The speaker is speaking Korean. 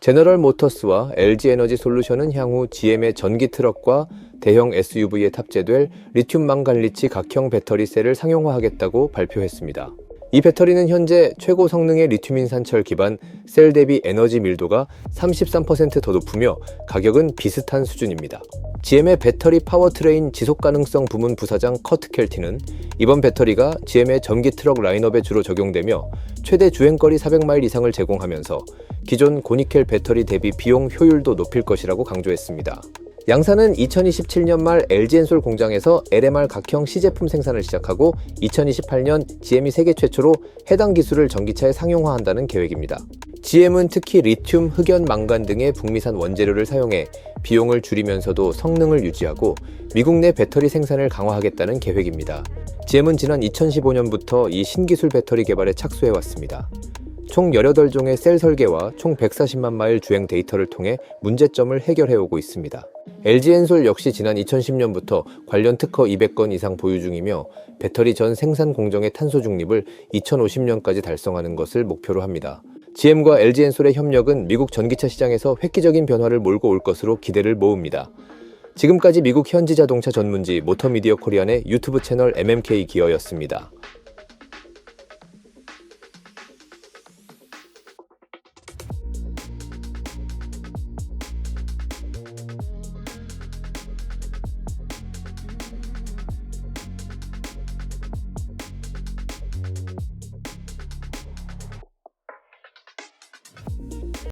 제너럴 모터스와 LG 에너지 솔루션은 향후 GM의 전기 트럭과 대형 SUV에 탑재될 리튬 망간리치 각형 배터리 셀을 상용화하겠다고 발표했습니다. 이 배터리는 현재 최고 성능의 리튬 인산철 기반 셀 대비 에너지 밀도가 33%더 높으며 가격은 비슷한 수준입니다. GM의 배터리 파워트레인 지속 가능성 부문 부사장 커트 켈티는 이번 배터리가 GM의 전기 트럭 라인업에 주로 적용되며 최대 주행거리 400마일 이상을 제공하면서 기존 고니켈 배터리 대비 비용 효율도 높일 것이라고 강조했습니다. 양사는 2027년 말 LG엔솔 공장에서 LMR 각형 시제품 생산을 시작하고 2028년 GM이 세계 최초로 해당 기술을 전기차에 상용화한다는 계획입니다. GM은 특히 리튬, 흑연, 망간 등의 북미산 원재료를 사용해 비용을 줄이면서도 성능을 유지하고 미국 내 배터리 생산을 강화하겠다는 계획입니다. GM은 지난 2015년부터 이 신기술 배터리 개발에 착수해 왔습니다. 총 18종의 셀 설계와 총 140만 마일 주행 데이터를 통해 문제점을 해결해 오고 있습니다. LG엔솔 역시 지난 2010년부터 관련 특허 200건 이상 보유 중이며 배터리 전 생산 공정의 탄소 중립을 2050년까지 달성하는 것을 목표로 합니다. GM과 LG엔솔의 협력은 미국 전기차 시장에서 획기적인 변화를 몰고 올 것으로 기대를 모읍니다. 지금까지 미국 현지 자동차 전문지 모터미디어 코리안의 유튜브 채널 MMK 기어였습니다.